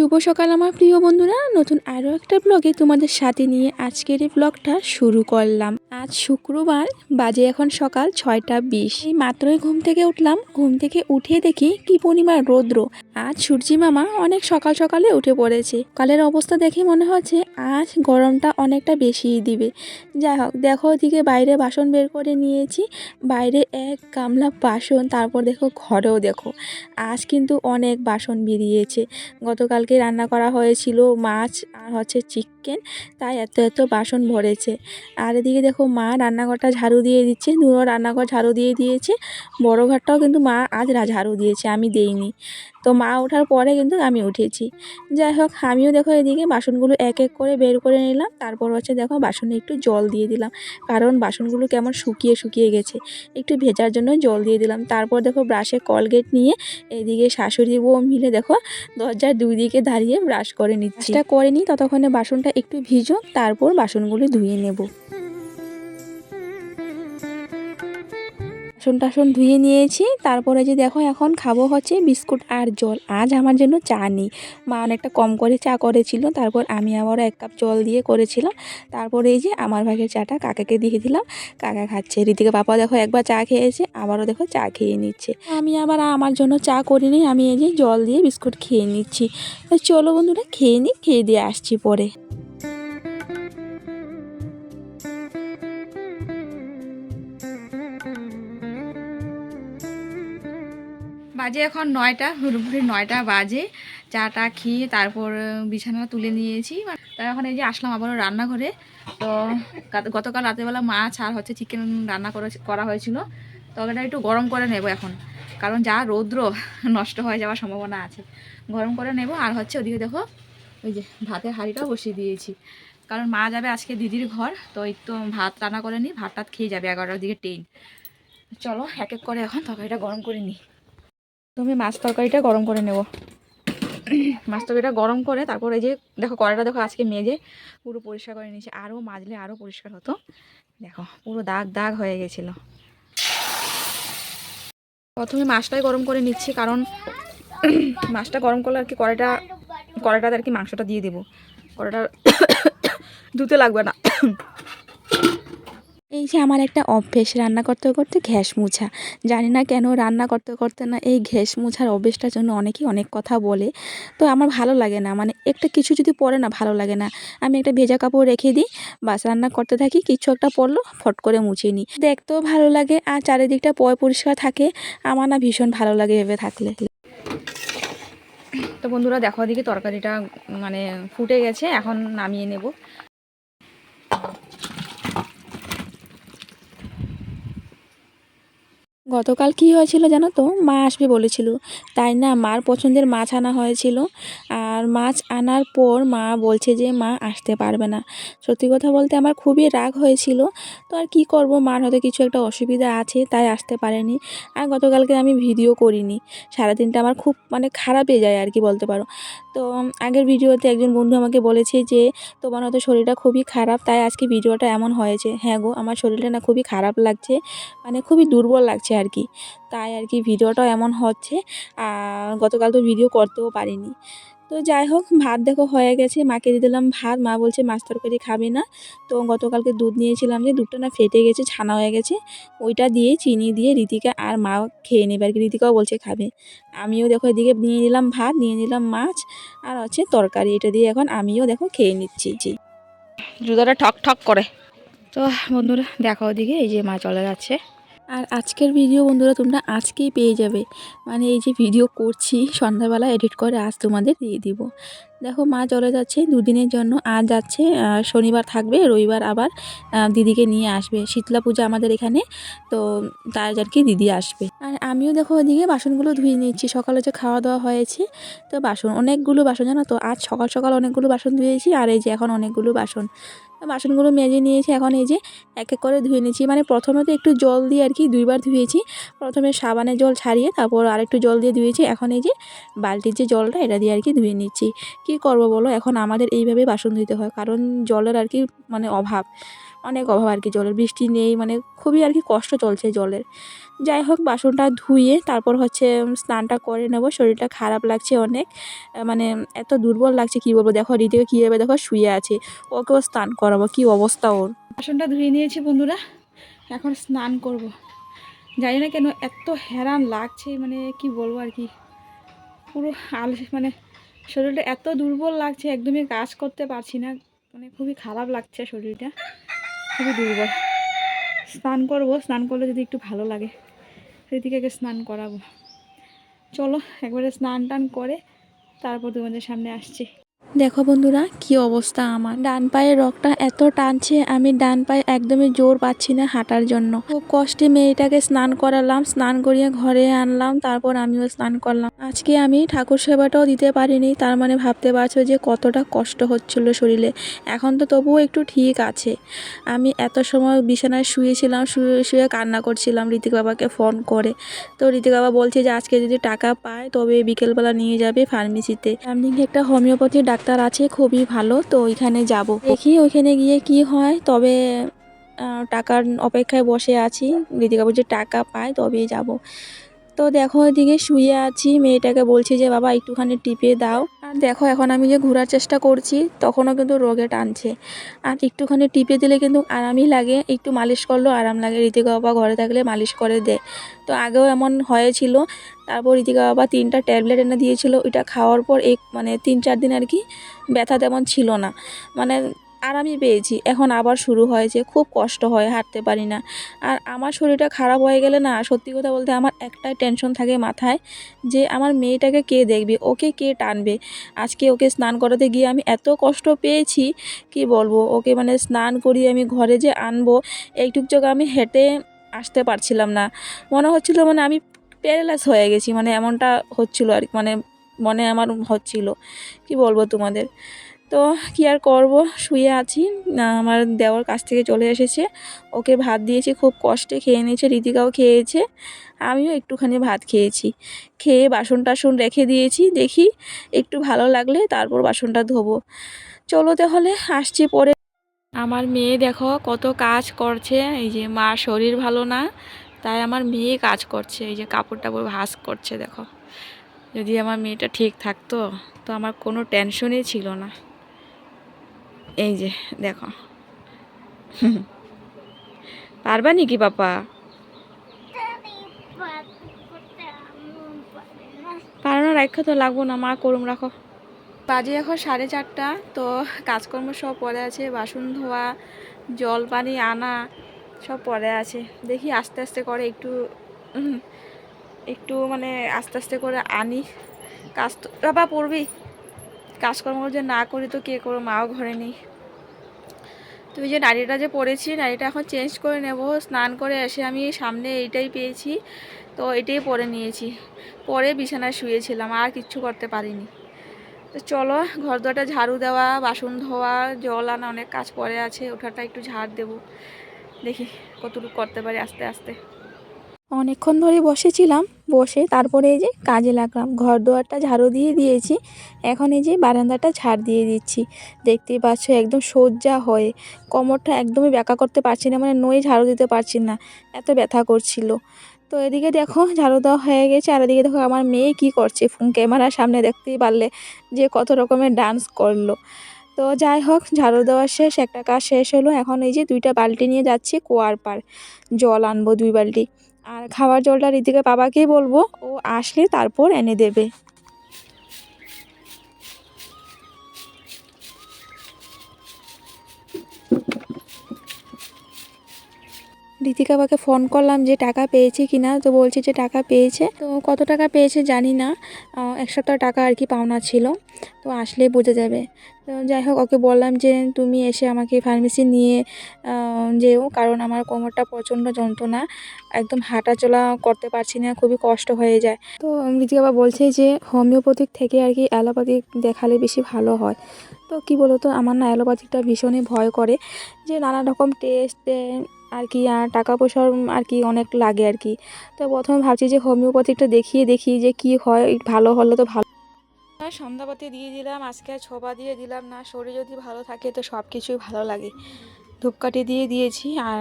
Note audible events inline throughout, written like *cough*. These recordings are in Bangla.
শুভ সকাল আমার প্রিয় বন্ধুরা। নতুন আরও একটা ব্লগে তোমাদের সাথে নিয়ে আজকের এই ব্লগটা শুরু করলাম। আজ শুক্রবার বাজে এখন সকাল ছয়টা বিশ। মাত্রই ঘুম থেকে উঠলাম। ঘুম থেকে উঠে দেখি কি পরিমাণ রৌদ্র। আজ সূর্যি মামা অনেক সকাল সকালে উঠে পড়েছে। কালের অবস্থা দেখে মনে হচ্ছে আজ গরমটা অনেকটা বেশিই দিবে। যাই হোক, দেখো ওদিকে বাইরে বাসন বের করে নিয়েছি। বাইরে এক গামলা বাসন, তারপর দেখো ঘরেও দেখো। আজ কিন্তু অনেক বাসন বেরিয়েছে। গতকালকে রান্না করা হয়েছিল মাছ আর হচ্ছে চিকেন তাই এত এত বাসন ভরেছে। আর এদিকে দেখো মা রান্নাঘরটা ঝাড়ু দিয়ে দিচ্ছে নুনো রান্নাঘর ঝাড়ু দিয়ে দিয়েছে, বড় ঘরটাও কিন্তু মা আজ ঝাড়ু দিয়েছে, আমি দেইনি। তো মা ওঠার পরে কিন্তু আমি উঠেছি। যাই হোক আমিও দেখো এদিকে বাসনগুলো এক এক করে বের করে নিলাম। তারপর হচ্ছে দেখো বাসনে একটু জল দিয়ে দিলাম। কারণ বাসনগুলো কেমন শুকিয়ে শুকিয়ে গেছে একটু ভেজার জন্য জল দিয়ে দিলাম। তারপর দেখো ব্রাশে কলগেট নিয়ে এদিকে শাশুড়ি বউ মিলে দেখো দরজার দুই দিকে দাঁড়িয়ে ব্রাশ করে নিচ্ছি। এটা করে নিই ততক্ষণে বাসনটা একটু ভিজো তারপর বাসনগুলো ধুয়ে নেব। বাসন টাসন ধুয়ে নিয়েছি। তারপরে যে দেখো এখন খাব হচ্ছে বিস্কুট আর জল। আজ আমার জন্য চা নেই। মা অনেকটা কম করে চা করেছিল। তারপর আমি আবারও এক কাপ জল দিয়ে করেছিলাম। তারপরে এই যে আমার ভাগের চাটা কাকাকে দিয়ে দিলাম। কাকা খাচ্ছে। ঋতিকা পাপা দেখো একবার চা খেয়েছে, আবারও দেখো চা খেয়ে নিচ্ছে। আমি আবার আমার জন্য চা করিনি আমি এই যে জল দিয়ে বিস্কুট খেয়ে নিচ্ছি। চলো বন্ধুরা, খেয়ে নিই, খেয়ে দিয়ে আসছি পরে। বাজে এখন নয়টা হুড়ুপুরি নয়টা বাজে। চাটা খেয়ে তারপর বিছানা তুলে নিয়েছি। তাই এখন এই যে আসলাম আবারও রান্নাঘরে। তো গতকাল রাতেরবেলা মাছ আর হচ্ছে চিকেন রান্না করে হয়েছিল। তো এটা একটু গরম করে নেব এখন। কারণ যা রৌদ্র *laughs* নষ্ট হয়ে যাওয়ার সম্ভাবনা আছে। গরম করে নেব। আর হচ্ছে ওদিকে দেখো, ওই যে ভাতের হাঁড়িটাও বসিয়ে দিয়েছি। কারণ মা যাবে আজকে দিদির ঘর। তো তো ভাত রান্না করে নিই ভাত টাত খেয়ে যাবে এগারোটার দিকে ট্রেন চলো এক এক করে এখন তরকারিটা গরম করে নিই তুমি মাছ তরকারিটা গরম করে নেব। মাছ তরকারিটা গরম করে তারপর এই যে দেখো কড়াইটা দেখো আজকে মেজে পুরো পরিষ্কার করে নিয়েছি। আরও মাজলে আরও পরিষ্কার হতো। দেখো, পুরো দাগ দাগ হয়ে গেছিল। প্রথমে মাছটাই গরম করে নিচ্ছি কারণ মাছটা গরম করলে আর কি কড়াইটা, কড়াইটাতে আর কি মাংসটা দিয়ে দেবো। কড়াইটা *coughs* ধুতে লাগবে না। এই যে আমার একটা অভ্যেস, রান্না করতে করতে ঘ্যাস মুছা। জানি না কেন রান্না করতে করতে না এই ঘ্যাস মুছার অভ্যেসটার জন্য অনেকেই অনেক কথা বলে। তো আমার ভালো লাগে না মানে একটা কিছু যদি পড়ে না, ভালো লাগে না। আমি একটা ভেজা কাপড় রেখে দিই, বাস রান্না করতে থাকি, কিছু একটা পড়ল, ফট করে মুছে নিই। দেখতেও ভালো লাগে আর চারিদিকটা পয় পরিষ্কার থাকে, আমার না ভীষণ ভালো লাগে ভেবে থাকলে। তো বন্ধুরা, দেখো দিকে তরকারিটা মানে ফুটে গেছে, এখন নামিয়ে নেব। গতকাল কি হয়েছিল জানো তো? মা আসবে বলেছিল। তাই না? মার পছন্দের মাছ আনা হয়েছিল। আর মাছ আনার পর মা বলছে যে, মা আসতে পারবে না। সত্যি কথা বলতে আমার খুবই রাগ হয়েছিল। তো আর কি করব? মার হয়তো কিছু একটা অসুবিধা আছে, তাই আসতে পারেনি। আর গতকালকে আমি ভিডিও করিনি। সারাদিনটা আমার খুব মানে খারাপে যায় আর কি বলতে পারো। তো আগের ভিডিওতে একজন বন্ধু আমাকে বলেছে যে, তোমার হয়তো শরীরটা খুবই খারাপ, তাই আজকে ভিডিওটা এমন হয়েছে। হ্যাঁ গো, আমার শরীরটা না খুবই খারাপ লাগছে। মানে খুবই দুর্বল লাগছে আর কি তাই আর কি ভিডিওটাও এমন হচ্ছে আর গতকাল তো ভিডিও করতেও পারিনি। তো যাই হোক ভাত দেখো হয়ে গেছে মাকে দিয়ে দিলাম ভাত মা বলছে মাছ তরকারি খাবে না। তো গতকালকে দুধ নিয়েছিলাম যে দুধটা না ফেটে গেছে ছানা হয়ে গেছে। ওইটা দিয়ে চিনি দিয়ে রীতিকা আর মা খেয়ে নেবে আর কি রীতিকাও বলছে খাবে। আমিও দেখো এদিকে নিয়ে নিলাম ভাত নিয়ে নিলাম মাছ আর হচ্ছে তরকারি এটা দিয়ে এখন আমিও দেখো খেয়ে নিচ্ছি। জুতোটা ঠক ঠক করে। তো বন্ধুরা দেখো ওদিকে এই যে মা চলে যাচ্ছে। আর আজকের ভিডিও বন্ধুরা তোমরা আজকেই পেয়ে যাবে। মানে এই যে ভিডিও করছি, সন্ধ্যাবেলা এডিট করে আজ তোমাদের দিয়ে দিব। দেখো মা চলে যাচ্ছে দুদিনের জন্য, আজ যাচ্ছে শনিবার থাকবে, রবিবার আবার দিদিকে নিয়ে আসবে। শীতলা পূজা আমাদের এখানে, তো তাই আর কি দিদি আসবে। আর আমিও দেখো ওদিকে বাসনগুলো ধুয়ে নিচ্ছি, সকালে যে খাওয়া দাওয়া হয়েছে, তো বাসন, অনেকগুলো বাসন জানো তো? আজ সকাল সকাল অনেকগুলো বাসন ধুয়েছি, আর এই যে এখন অনেকগুলো বাসন। বাসনগুলো মেজে নিয়েছি, এখন এই যে এক এক করে ধুয়ে নিয়েছি মানে প্রথমে তো একটু জল দিয়ে আর কি দুইবার ধুয়েছি। প্রথমে সাবানের জল ছাড়িয়ে তারপর আরেকটু জল দিয়ে ধুয়েছি। এখন এই যে বালতির যে জলটা, এটা দিয়ে আর কি ধুয়ে নিচ্ছি। কি করব বলো? এখন আমাদের এইভাবে বাসন ধুতে হয়। কারণ জলের আর কি মানে অভাব, অনেক অভাব আর কি জলের। বৃষ্টি নেই মানে খুবই আর কি কষ্ট চলছে জলের। যাই হোক, বাসনটা ধুয়ে তারপর হচ্ছে স্নানটা করে নেব। শরীরটা খারাপ লাগছে অনেক। মানে এত দুর্বল লাগছে, কী বলব? দেখো রিদিকে কীভাবে দেখো, শুয়ে আছে। ওকেও স্নান করাবো, কী অবস্থা ওর? বাসনটা ধুয়ে নিয়েছি বন্ধুরা, এখন স্নান করব। জানি না কেন, এত হেরান লাগছে মানে কি বলব আর কি। পুরো আল মানে শরীরটা এত দুর্বল লাগছে, একদমই কাজ করতে পারছি না। মানে খুবই খারাপ লাগছে শরীরটা, খুবই দুর্বল। স্নান করব, স্নান করলে যদি একটু ভালো লাগে। ঋতিকাকে স্নান করাবো। চলো একবারে স্নান টান করে তারপর তোমাদের সামনে আসছি। দেখো বন্ধুরা, কি অবস্থা আমার। ডান পায়ের রগটা এত টানছে, আমি ডান পায়ে একদমই জোর পাচ্ছি না হাঁটার জন্য। খুব কষ্টে মেয়েটাকে স্নান করালাম, স্নান করিয়ে ঘরে আনলাম, তারপর আমিও স্নান করলাম। আজকে আমি ঠাকুর সেবাটাও দিতে পারিনি, তার মানে ভাবতে পারছ যে কতটা কষ্ট হচ্ছিল শরীরে। এখন তো তবুও একটু ঠিক আছে। আমি এত সময় বিছানায় শুয়েছিলাম, শুয়ে শুয়ে কান্না করছিলাম ঋতিক বাবাকে ফোন করে। তো ঋতিক বাবা বলছে যে আজকে যদি টাকা পায়, তবে বিকেলবেলা নিয়ে যাবে ফার্মেসিতে সামনে একটা হোমিওপ্যাথি ডাক্তার আছে, খুবই ভালো, তো ওইখানে যাব। দেখি ওইখানে গিয়ে কি হয়, তবে টাকার অপেক্ষায় বসে আছি। ঋতিকা যে টাকা পায়, তবেই যাব। তো দেখো ওইদিকে শুয়ে আছি, মেয়েটাকে বলছি যে, বাবা, একটুখানি টিপে দাও। আর দেখো, এখন আমি যে ঘোরার চেষ্টা করছি, তখনও কিন্তু রোগে টানছে। আর একটুখানি টিপে দিলে কিন্তু আরামই লাগে, একটু মালিশ করলেও আরাম লাগে। ঋতিকা বাবা ঘরে থাকলে মালিশ করে দেয় তো আগেও এমন হয়েছিল, তারপর ঋতিকা বাবা তিনটা ট্যাবলেট এনে দিয়েছিল, ওইটা খাওয়ার পর এক মানে তিন চার দিন আর কি ব্যথা তেমন ছিল না। মানে আরামই পেয়েছি। এখন আবার শুরু হয়েছে খুব কষ্ট হয়, হাঁটতে পারি না। আর আমার শরীরটা খারাপ হয়ে গেলে না, সত্যি কথা বলতে আমার একটাই টেনশন থাকে মাথায় যে আমার মেয়েটাকে কে দেখবে, ওকে কে টানবে? আজকে ওকে স্নান করাতে গিয়ে আমি এত কষ্ট পেয়েছি, কি বলব? ওকে মানে স্নান করিয়ে আমি ঘরে যে আনব এইটুক জায়গা আমি হেঁটে আসতে পারছিলাম না। মনে হচ্ছিল মানে আমি প্যারালাইজ হয়ে গেছি মানে এমনটা হচ্ছিল আর মানে মনে আমার হচ্ছিল। কি বলব তোমাদের? তো কি আর করব? শুয়ে আছি। আমার দেওয়ার কাছ থেকে চলে এসেছে। ওকে ভাত দিয়েছি, খুব কষ্টে খেয়ে নিয়েছে ঋতিকাও খেয়েছে। আমিও একটুখানি ভাত খেয়েছি। খেয়ে বাসন টাসন রেখে দিয়েছি, দেখি একটু ভালো লাগলে তারপর বাসনটা ধোবো। চলো তাহলে, আসছি পরে। আমার মেয়ে দেখো কত কাজ করছে। এই যে মার শরীর ভালো না, তাই আমার মেয়ে কাজ করছে। এই যে কাপড় টাপড় ভাস করছে, দেখো। যদি আমার মেয়েটা ঠিক থাকতো, তো আমার কোনো টেনশনই ছিল না। এই যে, দেখো। পারবা নাকি পাপা? পারানো রাখা তো, লাগবো না, মা করুম, রাখো। বাজে এখন সাড়ে চারটা, তো কাজকর্ম সব পড়ে আছে, বাসন ধোয়া, জল পানি আনা, সব পড়ে আছে। দেখি আস্তে আস্তে করে একটু একটু মানে আস্তে আস্তে করে আনি। কাজ তো বাবা, পড়বি? কাজকর্ম যে না করি তো কে করো মাও ঘরে নেই। তুমি যে নাড়িটা যে পরেছি, নাড়িটা এখন চেঞ্জ করে নেব। স্নান করে এসে আমি সামনে এইটাই পেয়েছি। তো এটাই পরে নিয়েছি। পরে বিছানায় শুয়েছিলাম, আর কিচ্ছু করতে পারিনি। তো চলো ঘর দরটা ঝাড়ু দেওয়া, বাসন ধোয়া, জল আনা, অনেক কাজ পড়ে আছে, ওঠাটা একটু ঝাড় দেবো। দেখি কতটুকু করতে পারি আস্তে আস্তে। অনেকক্ষণ ধরে বসেছিলাম, বসে তারপরে এই যে কাজে লাগলাম। ঘর দুয়ারটা ঝাড়ু দিয়ে দিয়েছি, এখন এই যে বারান্দাটা ঝাড় দিয়ে দিচ্ছি। দেখতেই পাচ্ছ একদম সোজা হয়ে, কোমরটা একদমই ব্যাকা করতে পারছি না মানে নয়ে ঝাড়ু দিতে পারছি না, এত ব্যথা করছিল। তো এদিকে দেখো ঝাড়ু দেওয়া হয়ে গেছে, আর এদিকে দেখো আমার মেয়ে কি করছে, ফোন ক্যামেরার সামনে দেখতেই পারলে যে কত রকমের ডান্স করল। তো যাই হোক, ঝাড়ু দেওয়া শেষ, একটা কাজ শেষ হলো, এখন এই যে দুইটা বালতি নিয়ে যাচ্ছি কুয়ার পার জল আনব দুই বালতি। আর খাওয়ার জলটা ঋতিকা বাবাকেই বলব ও আসলে তারপর এনে দেবে। ঋতিকা বাবাকে ফোন করলাম যে টাকা পেয়েছে কিনা, তো বলছে যে টাকা পেয়েছে। তো কত টাকা পেয়েছে জানি না এক সপ্তাহ টাকা আর কি পাওনা ছিল, তো আসলে বোঝা যাবে। তো যাই হোক, ওকে বললাম যে তুমি এসে আমাকে ফার্মেসি নিয়ে যেও, কারণ আমার কোমরটা প্রচণ্ড যন্ত্রণা, একদম হাঁটা চলা করতে পারছি না, খুবই কষ্ট হয়ে যায়। তো ঋতিকা বাবা বলছে যে হোমিওপ্যাথিক থেকে আর কি অ্যালোপ্যাথিক দেখালে বেশি ভালো হয়। তো কি বলো তো আমার না অ্যালোপ্যাথিকটা ভীষণই ভয় করে, যে নানা রকম টেস্ট আর কি টাকা পয়সার আর কি অনেক লাগে আর কি। তো প্রথমে ভাবছি যে হোমিওপ্যাথিকটা দেখিয়ে দেখি যে কি হয়, ভালো হলে তো ভালো। সন্ধ্যাবাতি দিয়ে দিলাম, আজকে ছোপা দিয়ে দিলাম না, শরীর যদি ভালো থাকে তো সব কিছুই ভালো লাগে। ধূপকাঠি দিয়ে দিয়েছি আর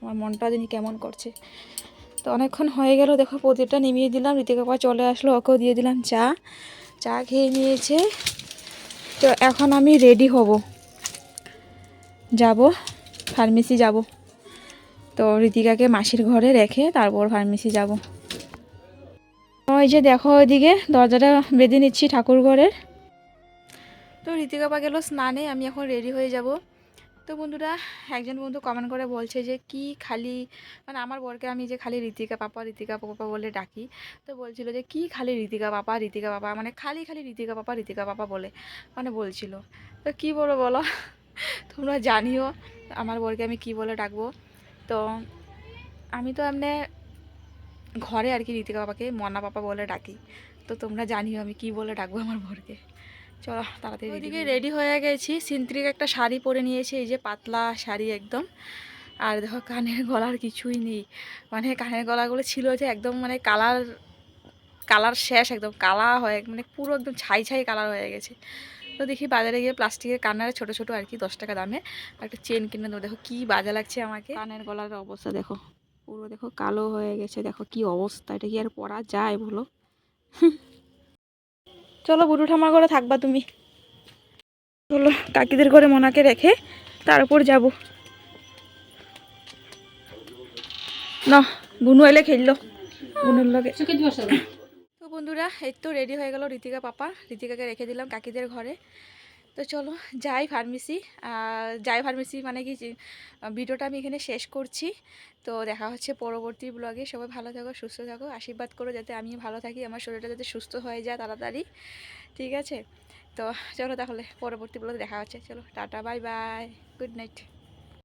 আমার মনটা জানি কেমন করছে। তো অনেকক্ষণ হয়ে গেল, দেখো প্রদীপটা নিমিয়ে দিলাম, ঋতিকা পা চলে আসলো, ওকেও দিয়ে দিলাম চা। চা খেয়ে নিয়েছে। তো এখন আমি রেডি হব। যাব, ফার্মেসি যাব। তো ঋতিকাকে মাসির ঘরে রেখে তারপর ফার্মেসি যাব। ওই যে দেখো ওইদিকে দরজাটা বেঁধে নিচ্ছি ঠাকুর ঘরের। তো ঋতিকা পা গেল স্নানে, আমি এখন রেডি হয়ে যাব। তো বন্ধুরা, একজন বন্ধু কমেন্ট করে বলছে যে, কি খালি? মানে আমার বরকে আমি যে খালি ঋতিকা পাপা ঋতিকা পাপা বলে ডাকি। তো বলছিল যে, কি খালি ঋতিকা পাপা ঋতিকা পাপা? মানে খালি খালি ঋতিকা পাপা ঋতিকা পাপা বলে মানে বলছিল। তো কি বলো বলো? তোমরা জানিও, আমার বরকে আমি কি বলে ডাকবো? তো আমি তো এমনি ঘরে আর কি ঋতিকা পাপাকে মনা পাপা বলে ডাকি। তো তোমরা জানিও আমি কি বলে ডাকবো আমার বরকে। চলো তাড়াতাড়ি ওইদিকে রেডি হয়ে গেছি। সিন্ত্রিক একটা শাড়ি পরে নিয়েছি এই যে পাতলা শাড়ি একদম। আর দেখো কানের গলার কিছুই নেই। মানে কানের গলাগুলো ছিল যে একদম মানে কালার কালার শেষ একদম কালা হয়ে মানে পুরো একদম ছাই ছাই কালার হয়ে গেছে। তো দেখি বাজারে গিয়ে প্লাস্টিকের কানের ছোট ছোট আর কি দশ টাকা দামে একটা চেন কিনে দেবো। দেখো কি বাজা লাগছে আমাকে। কানের গলার অবস্থা দেখো পুরো দেখো কালো হয়ে গেছে দেখো কি অবস্থা এটা কি আর পরা যায় বলো? *laughs* চলো বুড়ো ঠামার ঘরে থাকবা তুমি। চলো কাকিদের ঘরে মোনাকে রেখে তারপর যাব। না বুনু এলে খেললো। বুনুর লগে বন্ধুরা, এই তো রেডি হয়ে গেল ঋতিকা পাপা। ঋতিকাকে রেখে দিলাম কাকিদের ঘরে। তো চলো, যাই ফার্মেসি যাই ফার্মেসি মানে কি ভিডিওটা আমি এখানে শেষ করছি। তো দেখা হচ্ছে পরবর্তী ব্লগে সবাই ভালো থাকো, সুস্থ থাকো। আশীর্বাদ করো যাতে আমি ভালো থাকি, আমার শরীরটা যাতে সুস্থ হয়ে যায় তাড়াতাড়ি। ঠিক আছে? তো চলো তাহলে পরবর্তী ব্লগে দেখা হচ্ছে। চলো, tata bye bye good night